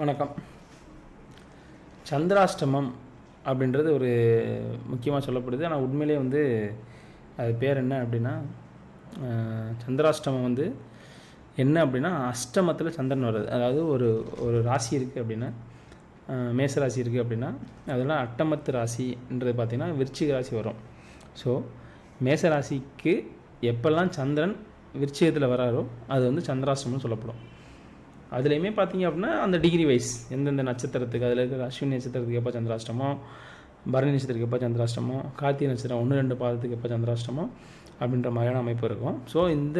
வணக்கம். சந்திராஷ்டமம் அப்படின்றது ஒரு முக்கியமாக சொல்லப்படுது. ஆனால் உண்மையிலே வந்து அது பேர் என்ன அப்படின்னா சந்திராஷ்டமம் வந்து என்ன அப்படின்னா அஷ்டமத்தில் சந்திரன் வர்றது. அதாவது ஒரு ஒரு ராசி இருக்குது அப்படின்னா மேச ராசி இருக்குது அப்படின்னா அதெல்லாம் அட்டமத்து ராசின்றது பார்த்திங்கன்னா விருச்சிக ராசி வரும். ஸோ மேச ராசிக்கு எப்பெல்லாம் சந்திரன் விருச்சிகத்தில் வராரோ அது வந்து சந்திராஷ்டமம்னு சொல்லப்படும். அதுலேயுமே பார்த்தீங்க அப்படின்னா அந்த டிகிரி வைஸ் எந்தெந்த நட்சத்திரத்துக்கு அதில் இருக்கிற அஸ்வினி நட்சத்திரத்துக்கு எப்போ சந்திராஷ்டமம் பரணி நட்சத்திரத்துக்கு எப்போ சந்திராஷ்டமம் கார்த்திகை நட்சத்திரம் ஒன்று ரெண்டு பாதத்துக்கு எப்போ சந்திராஷ்டமம் அப்படின்ற மாதிரியான அமைப்பு இருக்கும். ஸோ இந்த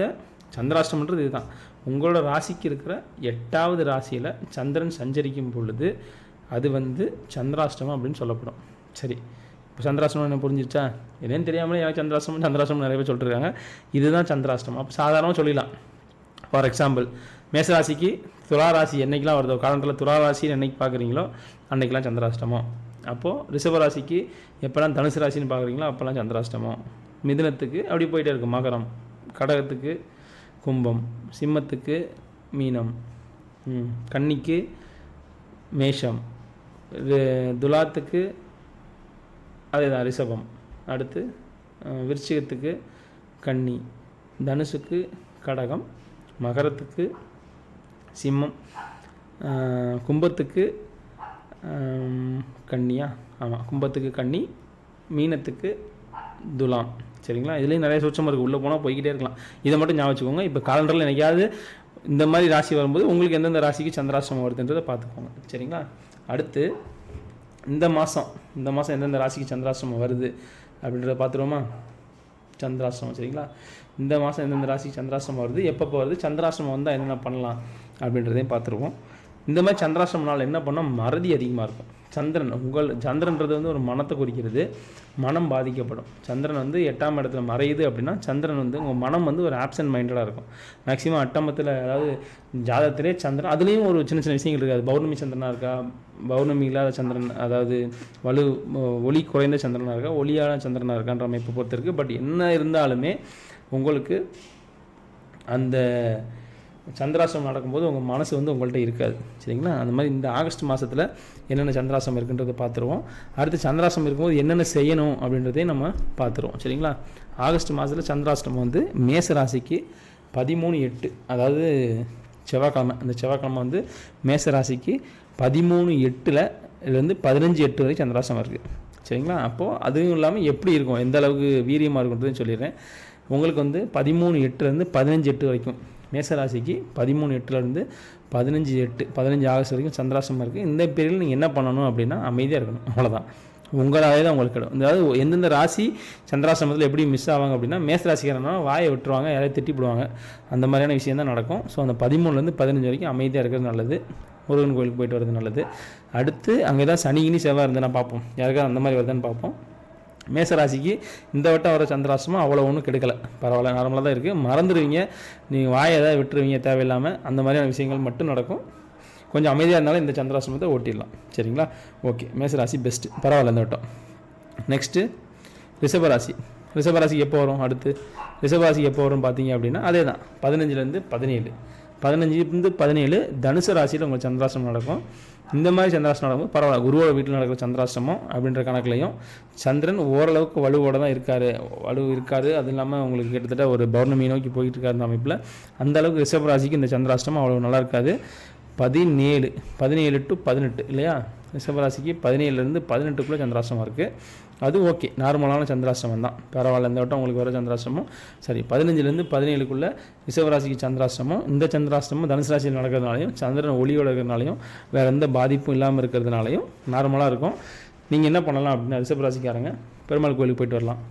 சந்திராஷ்டமன்றது இதுதான். உங்களோட ராசிக்கு இருக்கிற எட்டாவது ராசியில் சந்திரன் சஞ்சரிக்கும் பொழுது அது வந்து சந்திராஷ்டமம் அப்படின்னு சொல்லப்படும். சரி இப்போ சந்திராஷ்டமம் என்ன புரிஞ்சிருச்சா? என்னன்னு தெரியாமலே எனக்கு சந்திராஷ்டமம் சந்திராஷ்டமம் நிறைய பேர் சொல்லிட்டுருக்காங்க இதுதான் சந்திராஷ்டமம். அப்போ சாதாரணமாக சொல்லிடலாம். ஃபார் எக்ஸாம்பிள் மேசராசிக்கு துளாராசி என்னைக்கெல்லாம் வருதோ காலத்தில் துளாராசின்னு என்றைக்கு பார்க்குறீங்களோ அன்னைக்கெல்லாம் சந்திராஷ்டமம். அப்போது ரிஷபராசிக்கு எப்போல்லாம் தனுசு ராசின்னு பார்க்குறீங்களோ அப்போல்லாம் சந்திராஷ்டமம். மிதுனத்துக்கு அப்படி போயிட்டே இருக்கும் மகரம் கடகத்துக்கு கும்பம் சிம்மத்துக்கு மீனம் கன்னிக்கு மேஷம் துலாத்துக்கு அதே தான் ரிஷபம். அடுத்து விருச்சிகத்துக்கு கன்னி தனுசுக்கு கடகம் மகரத்துக்கு சிம்மம். கும்பத்துக்கு கன்னியா? ஆமாம் கும்பத்துக்கு கன்னி மீனத்துக்கு துலாம். சரிங்களா? இதுலேயும் நிறைய சூட்சமாக இருக்குது உள்ளே போனால் போய்கிட்டே இருக்கலாம். இதை மட்டும் ஞாபகம் வச்சுக்கோங்க. இப்போ காலண்டரில் எனக்காவது இந்த மாதிரி ராசி வரும்போது உங்களுக்கு எந்தெந்த ராசிக்கு சந்திராசிரமம் வருதுன்றதை பார்த்துக்கோங்க. சரிங்களா? அடுத்து இந்த மாதம் இந்த மாதம் எந்தெந்த ராசிக்கு சந்திராசிரமம் வருது அப்படின்றத பார்த்துருவோமா? சந்திராசிரமம் சரிங்களா? இந்த மாதம் எந்தெந்த ராசிக்கு சந்திராசிரமம் வருது? எப்பப்போ வருது? சந்திராசிரமம் வந்தால் என்னென்ன பண்ணலாம்? அப்படின்றதையும் பார்த்துருவோம். இந்த மாதிரி சந்திராசிரம நாள் என்ன பண்ணால் மறதி அதிகமாக இருக்கும். சந்திரன் உங்கள் சந்திரன்றது வந்து ஒரு மனத்தை குறிக்கிறது. மனம் பாதிக்கப்படும். சந்திரன் வந்து எட்டாம் இடத்துல மறையுது அப்படின்னா சந்திரன் வந்து உங்கள் மனம் வந்து ஒரு ஆப்சன்ட் மைண்டடாக இருக்கும். மேக்ஸிமம் அட்டமத்தில் அதாவது ஜாதகத்திலே சந்திரன் அதுலேயும் ஒரு சின்ன சின்ன விஷயங்கள் இருக்குது. அது பௌர்ணமி சந்திரனாக இருக்கா? பௌர்ணமி இல்லாத சந்திரன் அதாவது வலு ஒளி குறைந்த சந்திரனாக இருக்கா? ஒளியான சந்திரனாக இருக்கான்ற அமைப்பை பொறுத்து இருக்குது பட் என்ன இருந்தாலுமே உங்களுக்கு அந்த சந்திராசிரமம் நடக்கும்போது உங்கள் மனசு வந்து உங்கள்கிட்ட இருக்காது. சரிங்களா? அந்த மாதிரி இந்த ஆகஸ்ட் மாதத்தில் என்னென்ன சந்திராசிரமம் இருக்குன்றதை பார்த்துருவோம் அடுத்து சந்திராசிரமம் இருக்கும்போது என்னென்ன செய்யணும் அப்படின்றதையும் நம்ம பார்த்துருவோம் சரிங்களா? ஆகஸ்ட் மாதத்தில் சந்திராசிரமம் வந்து மேச ராசிக்கு பதிமூணு எட்டு அதாவது செவ்வாய்க்கிழமை. அந்த செவ்வாய்க்கிழமை வந்து மேச ராசிக்கு பதிமூணு எட்டில் இதுலேருந்து பதினஞ்சு எட்டு வரைக்கும் சந்திராசிரமம் இருக்குது சரிங்களா? அப்போது அதுவும் இல்லாமல் எப்படி இருக்கும்? எந்த அளவுக்கு வீரியமாக இருக்குன்றதையும் சொல்லிடுறேன். உங்களுக்கு வந்து பதிமூணு எட்டுலேருந்து பதினஞ்சு எட்டு வரைக்கும் மேசராசிக்கு பதிமூணு எட்டுலேருந்து பதினஞ்சு எட்டு பதினஞ்சு ஆகஸ்ட் வரைக்கும் சந்திராசிரமம் இருக்குது இந்த பீரியடில் நீங்கள் என்ன பண்ணணும் அப்படின்னா அமைதியாக இருக்கணும். அவ்வளோதான் உங்களாலே தான் உங்களுக்கு கிடைக்கும். அதாவது எந்தெந்த ராசி சந்திராசிரமத்தில் எப்படி மிஸ் ஆவாங்க அப்படின்னா மேச ராசிக்காரனா வாயை விட்டுருவாங்க யாரையும் திட்டி போடுவாங்க அந்த மாதிரியான விஷயம் தான் நடக்கும். ஸோ அந்த பதிமூணுலேருந்து பதினஞ்சு வரைக்கும் அமைதியாக இருக்கிறது நல்லது. முருகன் கோயிலுக்கு போயிட்டு வர்றது நல்லது. அடுத்து அங்கே தான் சனி கினி செவ்வாய் இருந்ததுன்னா பார்ப்போம். யாருக்காவது அந்த மாதிரி வருதுன்னு பார்ப்போம். மேசராசிக்கு இந்த வட்டம் வர சந்திராசமும் அவ்வளோ ஒன்றும் கெடுக்கலை. பரவாயில்ல நார்மலாக தான் இருக்குது மறந்துடுவீங்க நீங்கள் வாயை ஏதாவது விட்டுருவீங்க தேவையில்லாமல் அந்த மாதிரியான விஷயங்கள் மட்டும் நடக்கும். கொஞ்சம் அமைதியாக இருந்தாலும் இந்த சந்திராசிரமத்தை ஓட்டிடலாம். சரிங்களா? ஓகே மேசராசி பெஸ்ட்டு பரவாயில்ல இந்த வட்டம். நெக்ஸ்ட்டு ரிஷபராசி. ரிஷபராசிக்கு எப்போ வரும்? அடுத்து. ரிஷபராசிக்கு எப்போ வரும் பார்த்தீங்க அப்படின்னா அதே தான் பதினஞ்சுலேருந்து பதினேழு. பதினஞ்சுலேருந்து பதினேழு தனுசு ராசியில் உங்களுக்கு சந்திராசிரமம் நடக்கும். இந்த மாதிரி சந்திராசிரமம் நடக்கும்போது பரவாயில்ல குருவோட வீட்டில் நடக்கிற சந்திராசிரமம் அப்படின்ற கணக்குலையும் சந்திரன் ஓரளவுக்கு வலுவோட தான் இருக்கார். வலு இருக்காரு. அது இல்லாமல் உங்களுக்கு கிட்டத்தட்ட ஒரு பௌர்ணமி நோக்கி போயிட்டு இருக்காரு அந்த அமைப்பில். அந்த அளவுக்கு ரிஷப ராசிக்கு இந்த சந்திராசிரமம் அவ்வளோ நல்லா இருக்காது. பதினேழு பதினேழு டு பதினெட்டு இல்லையா? ரிஷபராசிக்கு பதினேழுலேருந்து பதினெட்டுக்குள்ளே சந்திராசிரமம் இருக்குது அது ஓகே. நார்மலான சந்திராசிரமம் தான். பரவாயில்ல இந்த வட்டம் உங்களுக்கு வர சந்திராசிரமம் சரி பதினஞ்சுலேருந்து பதினேழுக்குள்ளே ரிஷபராசிக்கு சந்திராசிரமம் இந்த சந்திராசிரமம் தனுசு ராசியில் நடக்கிறதுனாலையும் சந்திரன் ஒளியோட இருக்கிறதுனாலையும் வேறு எந்த பாதிப்பும் இல்லாமல் இருக்கிறதுனாலையும் நார்மலாக இருக்கும். நீங்கள் என்ன பண்ணலாம் அப்படின்னா ரிஷபராசிக்காரங்க பெருமாள் கோயிலுக்கு போயிட்டு வரலாம்.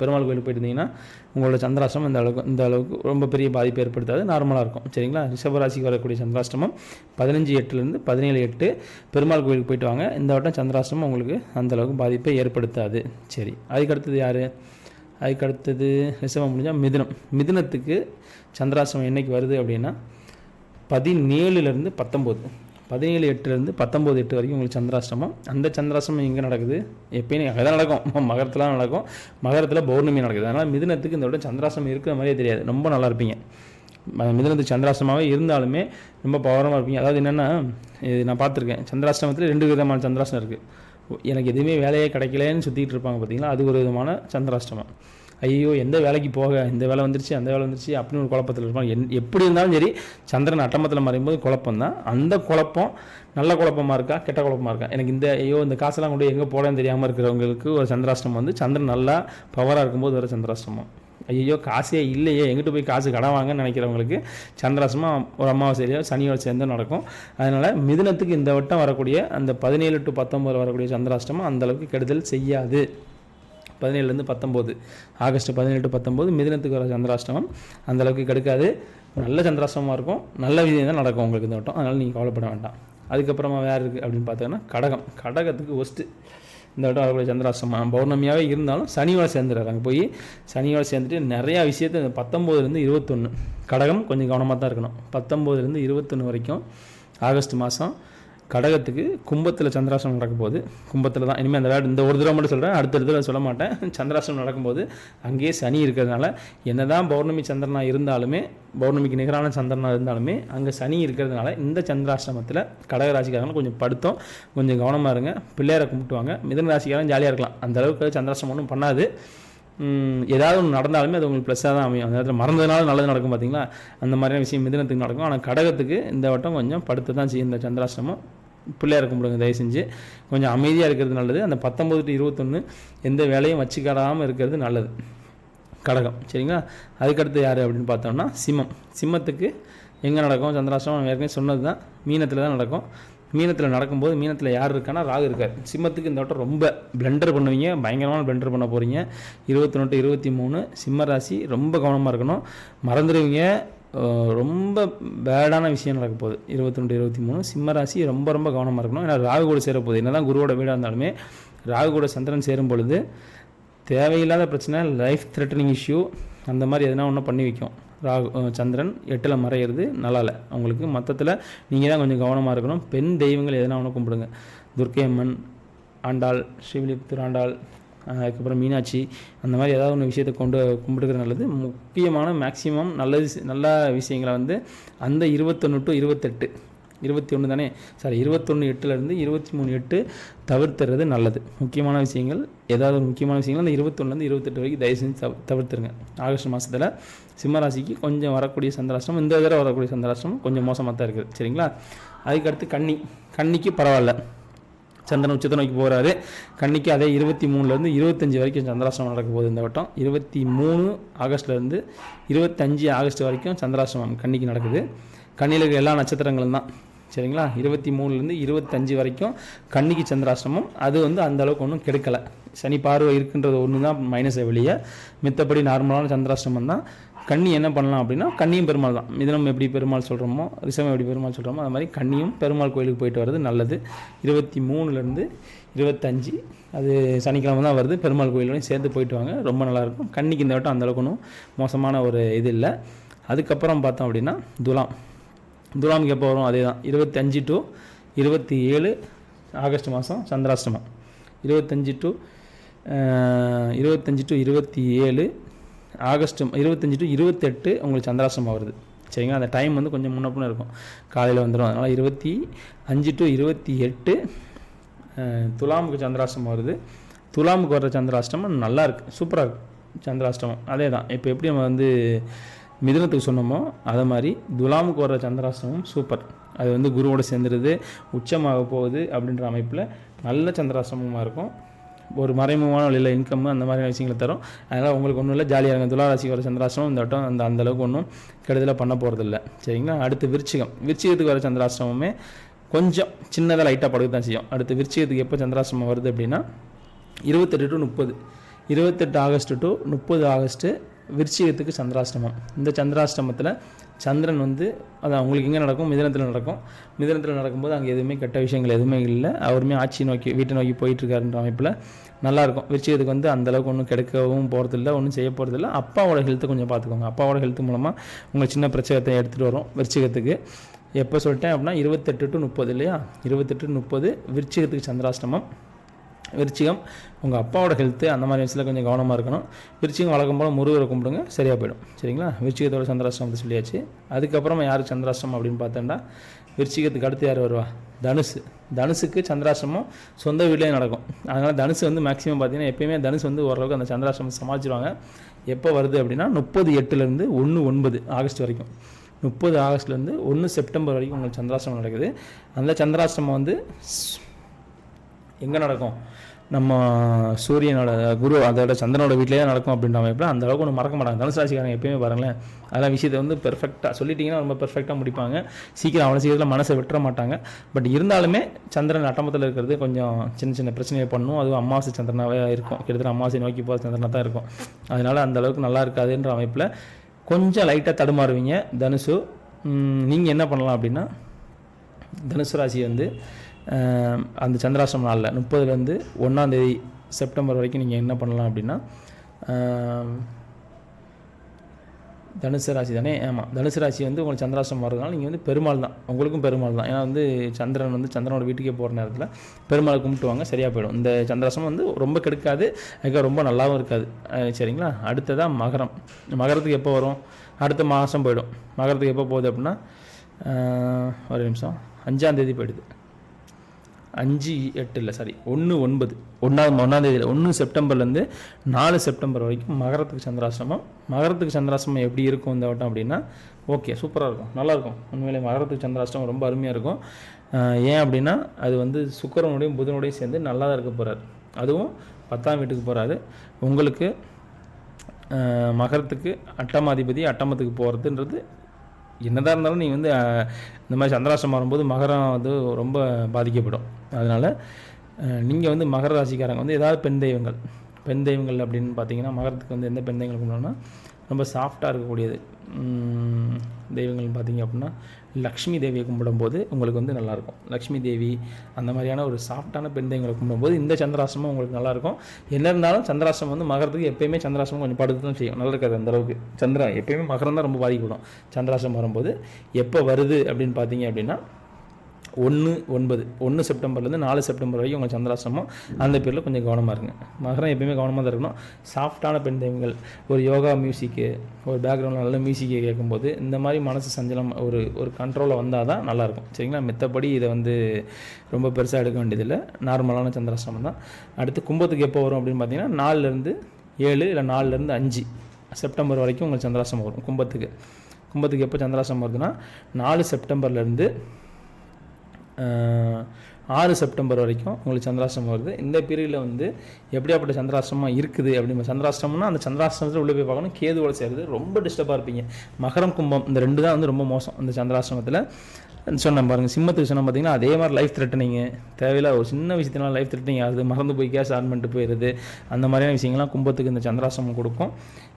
பெருமாள் கோயிலுக்கு போயிருந்தீங்கன்னா உங்களோட சந்திராஷ்டமம் இந்த அளவுக்கு இந்த அளவுக்கு ரொம்ப பெரிய பாதிப்பு ஏற்படுத்தாது. நார்மலாக இருக்கும். சரிங்களா? ரிஷபராசிக்கு வரக்கூடிய சந்திராஷ்டமம் பதினஞ்சு எட்டுலேருந்து பதினேழு எட்டு பெருமாள் கோயிலுக்கு போயிட்டு வாங்க. இந்த வட்டம் சந்திராஷ்டமம் உங்களுக்கு அந்த அளவுக்கு பாதிப்பை ஏற்படுத்தாது. சரி. அதுக்கடுத்தது யார்? அதுக்கு அடுத்தது ரிஷபம் முடிஞ்சால் மிதுனம். மிதுனத்துக்கு சந்திராசிரமம் என்றைக்கு வருது அப்படின்னா பதினேழுலேருந்து பத்தொம்போது. பதினேழு எட்டுலேருந்து பத்தொம்போது எட்டு வரைக்கும் உங்களுக்கு சந்திராஷ்டமம். அந்த சந்திராஷ்டமம் எங்கே நடக்குது? எப்பயுமே அங்கே தான் நடக்கும். மகரத்தில் நடக்கும். மகரத்தில் பௌர்ணமி நடக்குது. அதனால் மிதுனத்துக்கு இந்த விட சந்திராஷ்டமம் இருக்கிற மாதிரியே தெரியாது. ரொம்ப நல்லா இருப்பீங்க. மிதுனத்து சந்திராஷ்டமாகவே இருந்தாலுமே ரொம்ப பவரமாக இருப்பீங்க. அதாவது என்னென்னா இது நான் பார்த்துருக்கேன். சந்திராஷ்டமத்தில் ரெண்டு விதமான சந்திராஷ்டம் இருக்குது எனக்கு எதுவுமே வேலையே கிடைக்கலன்னு சுற்றிட்டு இருப்பாங்க பார்த்தீங்களா அது ஒரு விதமான சந்திராஷ்டமம். ஐயோ எந்த வேலைக்கு போக? இந்த வேலை வந்துருச்சு அந்த வேலை வந்துருச்சு அப்படின்னு ஒரு குழப்பத்தில் இருப்பாங்க. என் எப்படி இருந்தாலும் சரி சந்திரன் அட்டமத்தில் மறையும்போது குழப்பம் தான் அந்த குழப்பம் நல்ல குழப்பமா இருக்கா கெட்ட குழப்பமாக இருக்கா? எனக்கு இந்த ஐயோ இந்த காசெல்லாம் கொண்டு எங்கே போடன்னு தெரியாமல் இருக்கிறவங்களுக்கு ஒரு சந்திராஷ்டமம் வந்து சந்திரன் நல்லா பவராக இருக்கும்போது வர சந்திராஷ்டமம். ஐயோ காசே இல்லையே. எங்கிட்ட போய் காசு கடன் வாங்கன்னு நினைக்கிறவங்களுக்கு சந்திராசமாக ஒரு அமாவாசையிலையோ சனியோட சேர்ந்து நடக்கும். அதனால் மிதுனத்துக்கு இந்த வட்டம் வரக்கூடிய அந்த பதினேழு டு பத்தொம்பது வரக்கூடிய சந்திராஷ்டமம் அந்தளவுக்கு கெடுதல் செய்யாது. பதினேழுலேருந்து பத்தொம்போது. ஆகஸ்ட் பதினெட்டு பத்தொம்போது மிதினத்துக்கு வர சந்திராஷ்டமம். அந்தளவுக்கு கெடுக்காது. நல்ல சந்திராஷ்டமாக இருக்கும். நல்ல விஷயம் தான் நடக்கும் உங்களுக்கு இந்த வட்டம். அதனால் நீங்கள் கவலைப்பட வேண்டாம். அதுக்கப்புறமா வேறு இருக்குது அப்படின்னு பார்த்தீங்கன்னா கடகம். கடகத்துக்கு ஒஸ்ட்டு இந்த வட்டம் வரக்கூடிய சந்திராசிரமம் பௌர்ணமியாகவே இருந்தாலும் சனியோட சேர்ந்துடுறாரு. அங்கே போய் சனியோட சேர்ந்துட்டு நிறையா விஷயத்தை பத்தொம்போதுலேருந்து இருபத்தொன்று கடகம் கொஞ்சம் கவனமாக தான் இருக்கணும். பத்தொம்போதுலேருந்து இருபத்தொன்று வரைக்கும் ஆகஸ்ட் மாதம் கடகத்துக்கு கும்பத்தில் சந்திராசனம் நடக்கும்போது கும்பத்தில் தான் இனிமேல் அந்த வேர்டு இந்த ஒரு தடவை மட்டும் சொல்கிறேன் அடுத்த தடவை சொல்ல மாட்டேன். சந்திராசனம் நடக்கும்போது அங்கேயே சனி இருக்கிறதுனால என்ன தான் பௌர்ணமி சந்திரனா இருந்தாலுமே பௌர்ணமிக்கு நிகரான சந்திரனா இருந்தாலுமே அங்கே சனி இருக்கிறதுனால இந்த சந்திராசிரமத்தில் கடக கொஞ்சம் படுத்தோம். கொஞ்சம் கவனமாக இருங்க. பிள்ளையாரை கும்பிட்டுவாங்க. மிதன ராசிக்காரன் ஜாலியாக இருக்கலாம். அந்த அளவுக்கு சந்திராசிரமம் ஒன்றும் பண்ணாது. ஏதாவது ஒன்று நடந்தாலுமே அது உங்களுக்கு ப்ளஸ்ஸாக தான் அமையும். அந்த நேரத்தில் மறந்ததுனால நல்லது நடக்கும் பார்த்தீங்களா அந்த மாதிரியான விஷயம் மிதனத்துக்கு நடக்கும். ஆனால் கடகத்துக்கு இந்த வட்டம் கொஞ்சம் படுத்து தான் செய்யும் இந்த சந்திராஷ்டமம். பிள்ளையார் கும்பிடுங்க தயவு செஞ்சு. கொஞ்சம் அமைதியாக இருக்கிறது நல்லது. அந்த பத்தொம்பது டு இருபத்தொன்று எந்த வேலையும் வச்சுக்கிடாமல் இருக்கிறது நல்லது. கடகம். சரிங்களா? அதுக்கடுத்து யார் அப்படின்னு பார்த்தோம்னா சிம்மம். சிம்மத்துக்கு எங்கே நடக்கும்? சந்திராசிரமம் ஏற்கனவே சொன்னது தான் மீனத்தில் தான் நடக்கும். மீனத்தில் நடக்கும்போது மீனத்தில் யார் இருக்கான்னா ராகு இருக்கார். சிம்மத்துக்கு இந்த வட்டம் ரொம்ப பிளெண்டர் பண்ணுவீங்க. பயங்கரமான பிளெண்டர் பண்ண போகிறீங்க இருபத்தி இருபத்தி மூணு சிம்ம ராசி ரொம்ப கவனமாக இருக்கணும். மறந்துடுவீங்க ரொம்ப பேடான விஷயம் நடக்க போகுது. இருபத்தி ரெண்டு இருபத்தி மூணு சிம்ம ராசி ரொம்ப ரொம்ப கவனமாக இருக்கணும். ஏன்னா ராகு கூட சேர போகுது. என்னதான் குருவோட வீடாக இருந்தாலுமே ராகு கூட சந்திரன் சேரும் பொழுது தேவையில்லாத பிரச்சனை லைஃப் த்ரெட்டனிங் இஷ்யூ அந்த மாதிரி எதனா ஒன்று பண்ணி வைக்கும். ராகு சந்திரன் எட்டில் மறையிறது நல்லா இல்லை அவங்களுக்கு மொத்தத்தில் நீங்கள் தான் கொஞ்சம் கவனமாக இருக்கணும். பெண் தெய்வங்கள் எதனா ஒன்று கும்பிடுங்க. துர்க்கை அம்மன் ஆண்டாள் ஸ்ரீவிலிபுத்தூர் ஆண்டாள் அதுக்கப்புறம் மீனாட்சி அந்த மாதிரி ஏதாவது ஒன்று விஷயத்தை கொண்டு கும்பிட்டுக்கிறது நல்லது. முக்கியமான மேக்ஸிமம் நல்ல நல்ல விஷயங்களை வந்து அந்த இருபத்தொன்று டு இருபத்தெட்டு. இருபத்தி ஒன்று தானே சாரி இருபத்தொன்று எட்டுலேருந்து இருபத்தி மூணு எட்டு தவிர்த்துறது நல்லது. முக்கியமான விஷயங்கள் ஏதாவது ஒரு முக்கியமான விஷயங்கள் அந்த இருபத்தொன்னுலேருந்து இருபத்தெட்டு வரைக்கும் தயவு செஞ்சு தவிர தவிர்த்துருங்க. ஆகஸ்ட் மாதத்தில் சிம்மராசிக்கு கொஞ்சம் வரக்கூடிய சந்திராஷ்டிரம் இந்த தடவை வரக்கூடிய சந்திராஷ்டிரம் கொஞ்சம் மோசமாக தான் இருக்குது. சரிங்களா? அதுக்கடுத்து கன்னி. கன்னிக்கு பரவாயில்ல. சந்திரன் உச்சத்தை நோக்கி போகிறாரு கன்னிக்கு அதே இருபத்தி மூணுலேருந்து இருபத்தஞ்சி வரைக்கும் சந்திராசிரமம் நடக்க போகுது இந்த வட்டம். இருபத்தி மூணு ஆகஸ்ட்லேருந்து இருபத்தஞ்சி ஆகஸ்ட் வரைக்கும் சந்திராசிரமம் கன்னிக்கு நடக்குது. கன்னியில் இருக்க எல்லா நட்சத்திரங்களும் தான். சரிங்களா? இருபத்தி மூணுலேருந்து இருபத்தஞ்சி வரைக்கும் கன்னிக்கு சந்திராசிரமம் அது வந்து அந்த அளவுக்கு ஒன்றும் கெடுக்கலை. சனி பார்வை இருக்குன்றது ஒன்று தான் மைனஸை வெளியே. மித்தபடி நார்மலான சந்திராசிரமம் தான். கண்ணி என்ன பண்ணலாம் அப்படின்னா கண்ணியும் பெருமாள் தான். மிதனம் எப்படி பெருமாள் சொல்கிறோமோ ரிஷபம் எப்படி பெருமாள் சொல்கிறோமோ அது மாதிரி கண்ணியும் பெருமாள் கோயிலுக்கு போயிட்டு வர்றது நல்லது. இருபத்தி மூணுலேருந்து இருபத்தஞ்சி அது சனிக்கிழமை தான் வருது. பெருமாள் கோயிலோடையும் சேர்ந்து போயிட்டு வாங்க. ரொம்ப நல்லாயிருக்கும் கண்ணிக்கு இந்த வட்டம் அந்தளவுக்கு ஒன்றும் மோசமான ஒரு இது இல்லை. அதுக்கப்புறம் பார்த்தோம் அப்படின்னா துலாம். துலாமுக்கு எப்போ வரும்? அதே தான். இருபத்தஞ்சி டு இருபத்தி ஏழு ஆகஸ்ட் மாதம் சந்திராஷ்டமம். இருபத்தஞ்சி டு இருபத்தஞ்சி டு இருபத்தி ஏழு ஆகஸ்ட் இருபத்தஞ்சி டு இருபத்தெட்டு உங்களுக்கு சந்திராஷ்டமம் வருது சரிங்களா? அந்த டைம் வந்து கொஞ்சம் முன்ன இருக்கும். காலையில் வந்துடும் அதனால் இருபத்தி அஞ்சு டு இருபத்தி எட்டு துலாமுக்கு சந்திராஷ்டமம் வருது. துலாமுக்கு வர்ற சந்திராஷ்டமம் நல்லா இருக்கு. சூப்பராக இருக்குது சந்திராஷ்டமம். அதே தான் இப்போ எப்படி நம்ம வந்து மிதுனத்துக்கு சொன்னோமோ அதை மாதிரி துலாமுக்கு வர்ற சந்திராஷ்டமம் சூப்பர். அது வந்து குருவோட சேர்ந்துருது. உச்சமாக போகுது அப்படின்ற அமைப்பில் நல்ல சந்திராஷ்டமமாக இருக்கும். ஒரு மறைமுகமான வழியில் இன்கம் அந்த மாதிரியான விஷயங்களை தரும். அதனால் உங்களுக்கு ஒன்றும் இல்லை ஜாலியாக இருங்க. துளாராசி வர சந்திராசிரமம் இந்த வட்டம் அந்த அந்த அளவுக்கு ஒன்றும் கெடுதலாக பண்ண போகிறதில்ல சரிங்களா? அடுத்து விருச்சிகம். விருச்சிகத்துக்கு வர சந்திராஷ்டமமே கொஞ்சம் சின்னதாக லைட்டாக படுக்க தான் செய்யும். அடுத்து விருச்சிகத்துக்கு எப்போ சந்திராஷ்டமம் வருது அப்படின்னா இருபத்தெட்டு டு முப்பது. இருபத்தெட்டு ஆகஸ்ட் டு முப்பது ஆகஸ்ட்டு விருச்சிகத்துக்கு சந்திராஷ்டமம். இந்த சந்திராஷ்டமத்தில் சந்திரன் வந்து அது அவங்களுக்கு எங்கே நடக்கும்? மிதனத்தில் நடக்கும். மிதனத்தில் நடக்கும்போது அங்கே எதுவுமே கெட்ட விஷயங்கள் எதுவுமே இல்லை. அவருமே ஆட்சி நோக்கி வீட்டை நோக்கி போயிட்டுருக்காருன்ற அமைப்பில் நல்லாயிருக்கும் விருச்சிகத்துக்கு வந்து அந்தளவுக்கு ஒன்றும் கெடுக்கவும் போகிறதில்ல ஒன்றும் செய்ய போகிறதில்ல அப்பாவோட ஹெல்த்தை கொஞ்சம் பார்த்துக்கோங்க. அப்பாவோட ஹெல்த் மூலமாக உங்கள் சின்ன பிரச்சகத்தை எடுத்துகிட்டு வரும் விருச்சிகத்துக்கு. எப்போ சொல்லிட்டேன் அப்படின்னா இருபத்தெட்டு டு முப்பது இல்லையா? இருபத்தெட்டு முப்பது விருச்சிகத்துக்கு சந்திராஷ்டமம். விருச்சிகம். உங்கள் அப்பாவோட ஹெல்த்து அந்த மாதிரி விஷயத்தில் கொஞ்சம் கவனமாக இருக்கணும். விருச்சிகம் வழக்கம் போல் முருகரை கும்பிடுங்க சரியாக போயிடும். சரிங்களா? விருச்சிகத்தோட சந்திராஷ்டம் வந்து சொல்லியாச்சு. அதுக்கப்புறமா யார் சந்திராஷ்டிரம் அப்படின்னு பார்த்தோம்னா விருச்சிகத்துக்கு அடுத்து யார் வருவா? தனுசு. தனுசுக்கு சந்திராசிரமம் சொந்த வீட்லேயே நடக்கும். அதனால் தனுசு வந்து மேக்ஸிமம் பார்த்தீங்கன்னா எப்பயுமே தனுசு வந்து ஓரளவுக்கு அந்த சந்திராசிரமம் சமாளிச்சிருவாங்க. எப்போ வருது அப்படின்னா முப்பது எட்டுலேருந்து ஒன்று ஒன்பது ஆகஸ்ட் வரைக்கும். முப்பது ஆகஸ்ட்லேருந்து ஒன்று செப்டம்பர் வரைக்கும் உங்களுக்கு சந்திராசிரமம் நடக்குது. அந்த சந்திராசிரமம் வந்து எங்கே நடக்கும்? நம்ம சூரியனோட குரு அதோட சந்திரனோட வீட்டிலே தான் நடக்கும் அப்படின்ற அமைப்பில் அந்த அளவுக்கு ஒன்று மறக்க மாட்டாங்க. தனுசு ராசிக்காரங்க எப்பயுமே பாருங்களேன் அதெல்லாம் விஷயத்தை வந்து பெர்ஃபெக்டாக சொல்லிட்டீங்கன்னா ரொம்ப பெர்ஃபெக்டாக முடிப்பாங்க. சீக்கிரம் அவ்வளோ சீக்கிரத்தில் மனசை விட்டுற மாட்டாங்க. பட் இருந்தாலுமே சந்திரன் அட்டமத்தில் இருக்கிறது கொஞ்சம் சின்ன சின்ன பிரச்சனையை பண்ணும். அதுவும் அமாவாசை சந்திரனாகவே இருக்கும். கிட்டத்தட்ட அமாவாசை நோக்கி போகிற சந்திரனாக தான் இருக்கும். அதனால் அந்த அளவுக்கு நல்லா இருக்காதுன்ற அமைப்பில் கொஞ்சம் லைட்டாக தடுமாறுவீங்க. தனுசு நீங்கள் என்ன பண்ணலாம் அப்படின்னா தனுசு ராசி வந்து அந்த சந்திராசிரம நாளில் முப்பதுலேருந்து ஒன்றாந்தேதி செப்டம்பர் வரைக்கும் நீங்கள் என்ன பண்ணலாம் அப்படின்னா தனுசு ராசி தானே? ஆமாம் தனுசு ராசி வந்து உங்களுக்கு சந்திராசிரமம் வர்றதுனால நீங்கள் வந்து பெருமாள் தான். உங்களுக்கும் பெருமாள் தான். ஏன்னா வந்து சந்திரன் வந்து சந்திரனோட வீட்டுக்கே போகிற நேரத்தில் பெருமாளை கும்பிட்டுவாங்க சரியாக போயிடும். இந்த சந்திராசிரமம் வந்து ரொம்ப கெடுக்காது அதுக்கு ரொம்ப நல்லாவும் இருக்காது. சரிங்களா? அடுத்ததாக மகரம். மகரத்துக்கு எப்போ வரும்? அடுத்த மாதம் போயிடும். மகரத்துக்கு எப்போ போகுது அப்படின்னா ஒரு நிமிஷம். அஞ்சாந்தேதி போயிடுது. அஞ்சு எட்டு இல்லை சாரி ஒன்று ஒன்பது. ஒன்றாவது ஒன்றாந்தேதியில் ஒன்று செப்டம்பர்லேருந்து நாலு செப்டம்பர் வரைக்கும் மகரத்துக்கு சந்திராசிரமம் மகரத்துக்கு சந்திராசிரமம் எப்படி இருக்கும் இந்த வட்டம் அப்படின்னா ஓகே சூப்பராக இருக்கும் நல்லாயிருக்கும் உண்மையிலே மகரத்துக்கு சந்திராசிரமம் ரொம்ப அருமையாக இருக்கும். ஏன் அப்படின்னா அது வந்து சுக்கரனுடையும் புதனுடையும் சேர்ந்து நல்லா தான் இருக்க போகிறாரு அதுவும் பத்தாம் வீட்டுக்கு போகிறாரு உங்களுக்கு மகரத்துக்கு அட்டமாதிபதி அட்டமத்துக்கு போகிறதுன்றது என்னதான் இருந்தாலும் நீங்கள் வந்து இந்த மாதிரி சந்திராஷ்டிரம் வரும்போது மகரம் வந்து ரொம்ப பாதிக்கப்படும். அதனால் நீங்கள் வந்து மகர ராசிக்காரங்க வந்து ஏதாவது பெண் தெய்வங்கள் பெண் தெய்வங்கள் அப்படின்னு பார்த்தீங்கன்னா மகரத்துக்கு வந்து எந்த பெண் தெய்வங்கள் கும்பிடணும்னா ரொம்ப சாஃப்டாக இருக்கக்கூடியது. தெய்வங்கள்னு தெய்வங்கள் பார்த்தீங்க அப்படின்னா லக்ஷ்மி தேவியை கும்பிடும்போது உங்களுக்கு வந்து நல்லாயிருக்கும். லக்ஷ்மி தேவி அந்த மாதிரியான ஒரு சாஃப்டான பெண் தெய்வங்களை கும்பிடும்போது இந்த சந்திராசிரமம் உங்களுக்கு நல்லாயிருக்கும். என்ன இருந்தாலும் சந்திராசிரமம் வந்து மகரத்துக்கு எப்பயுமே சந்திராசிரமம் கொஞ்சம் படுத்து தான் செய்யும். நல்லா இருக்காது அந்த அளவுக்கு. சந்திரன் எப்பயுமே மகரம் தான் ரொம்ப பாதிக்கப்படும். சந்திராசிரமம் வரும்போது எப்போ வருது அப்படின்னு பார்த்தீங்க அப்படின்னா ஒன்று ஒன்பது. ஒன்று செப்டம்பர்லேருந்து நாலு செப்டம்பர் வரைக்கும் உங்கள் சந்திராசிரமம். அந்த பேரில் கொஞ்சம் கவனமாக இருங்க. மகரம் எப்பயுமே கவனமாக தான் இருக்கணும். சாஃப்டான பெண் தெய்வங்கள். ஒரு யோகா மியூசிக்கு ஒரு பேக்ரவுண்டில் நல்ல மியூசிக்கை கேட்கும்போது இந்த மாதிரி மனசு சஞ்சலம் ஒரு ஒரு கண்ட்ரோலில் வந்தால் தான் நல்லாயிருக்கும். சரிங்களா? மித்தபடி இதை வந்து ரொம்ப பெருசாக எடுக்க வேண்டியதில்லை. நார்மலான சந்திராசிரமம் தான். அடுத்து கும்பத்துக்கு எப்போ வரும் அப்படின்னு பார்த்தீங்கன்னா நாலுலேருந்து ஏழு இல்லை நாலுலேருந்து அஞ்சு செப்டம்பர் வரைக்கும் உங்களுக்கு சந்திராசிரமம் வரும் கும்பத்துக்கு. கும்பத்துக்கு எப்போ சந்திராசிரமம் வருதுன்னா நாலு செப்டம்பர்லேருந்து ஆறு செப்டம்பர் வரைக்கும் உங்களுக்கு சந்திராஷ்டிரமம் வருது. இந்த பீரியடில் வந்து எப்படியாப்பட்ட சந்திராஷ்டிரமாக இருக்குது அப்படின்னு சந்திராஷ்டிரம்னா அந்த சந்திராஷ்டிரமத்தில் உள்ளே போய் பார்க்கணும். கேதுவோட சேருது ரொம்ப டிஸ்டர்பாக இருப்பீங்க. மகரம் கும்பம் இந்த ரெண்டு தான் வந்து ரொம்ப மோசம் அந்த சந்திராஷ்டிரமத்தில். சொன்னேன் பாருங்கள் சிம்மத்துக்கு சொன்னால் பார்த்தீங்கன்னா அதே மாதிரி லைஃப் த்ரெட்டனிங்கு தேவையில்ல ஒரு சின்ன விஷயத்தினால லைஃப் த்ரெட்டனிங் ஆகுது. மறந்து போய் கேஸ் ஆன் பண்ணிட்டு போயிடுது. அந்த மாதிரியான விஷயங்கள்லாம் கும்பத்துக்கு இந்த சந்திராசிரமம் கொடுக்கும்.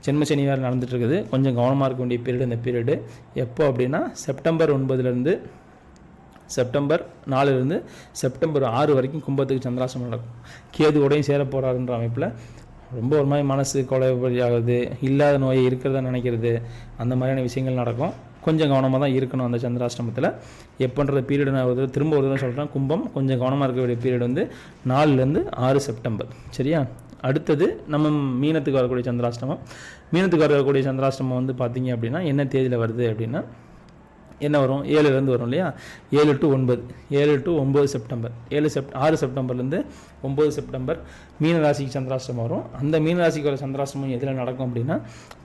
ஜென்ம சனி வேறு நடந்துட்டு இருக்குது. கொஞ்சம் கவனமாக இருக்க வேண்டிய பீரியட் இந்த பீரியடு எப்போ அப்படின்னா செப்டம்பர் ஒன்பதுலேருந்து செப்டம்பர் நாலுலேருந்து செப்டம்பர் ஆறு வரைக்கும் கும்பத்துக்கு சந்திராசிரமம் நடக்கும். கேதுவோடையும் சேர போகிறாருன்ற அமைப்பில் ரொம்ப ஒரு மாதிரி மனசு கொலைபடி ஆகுது இல்லாத நோயை இருக்கிறதா நினைக்கிறது அந்த மாதிரியான விஷயங்கள் நடக்கும். கொஞ்சம் கவனமாக தான் இருக்கணும் அந்த சந்திராஷ்டமத்தில் எப்போன்ற பீரியட் நான் ஒரு திரும்ப ஒரு தடவை சொல்கிறேன் கும்பம் கொஞ்சம் கவனமாக இருக்க வேண்டிய பீரியட் வந்து நாலுலேருந்து ஆறு செப்டம்பர். சரியா? அடுத்தது நம்ம மீனத்துக்கு வரக்கூடிய சந்திராஷ்டமம் மீனத்துக்கு வரக்கூடிய சந்திராஷ்டமம் வந்து பார்த்தீங்க அப்படின்னா என்ன தேதியில் வருது அப்படின்னா என்ன வரும்? ஏழுலேருந்து வரும் இல்லையா? ஏழு டு ஒன்பது. ஏழு டு ஒம்பது செப்டம்பர். ஏழு செப் ஆறு செப்டம்பர்லேருந்து ஒம்பது செப்டம்பர் மீனராசிக்கு சந்திராஷ்டிரமம் வரும். அந்த மீனராசிக்கு வர சந்திராஷ்டிரமம் எதில் நடக்கும் அப்படின்னா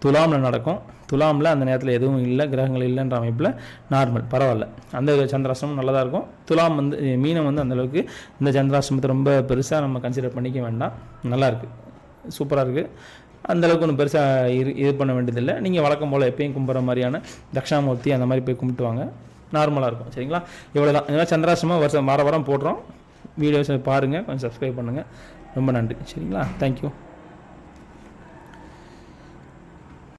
துலாமில் நடக்கும். துலாமில் அந்த நேரத்தில் எதுவும் இல்லை கிரகங்கள் இல்லைன்ற அமைப்பில் நார்மல் பரவாயில்ல. அந்த சந்திராஷ்டிரமம் நல்லதாக இருக்கும். துலாம் வந்து மீனம் வந்து அந்தளவுக்கு இந்த சந்திராஷ்டிரமத்தை ரொம்ப பெருசாக நம்ம கன்சிடர் பண்ணிக்க வேண்டாம். நல்லாயிருக்கு சூப்பராக இருக்குது அந்தளவுக்கு ஒன்றும் பெருசாக இரு இது பண்ண வேண்டியதில்லை. நீங்கள் வழக்கம் போல் எப்பயும் கும்பிட்ற மாதிரியான தட்சிணாமூர்த்தி அந்த மாதிரி போய் கும்பிட்டு வாங்க. நார்மலாக இருக்கும். சரிங்களா? இவ்வளோ தான் இதெல்லாம் சந்திராசிரமம் வருஷம் வார வாரம் போடுறோம். வீடியோஸை பாருங்கள் கொஞ்சம் சப்ஸ்கிரைப் பண்ணுங்கள் ரொம்ப நன்றி. சரிங்களா? தேங்க்யூ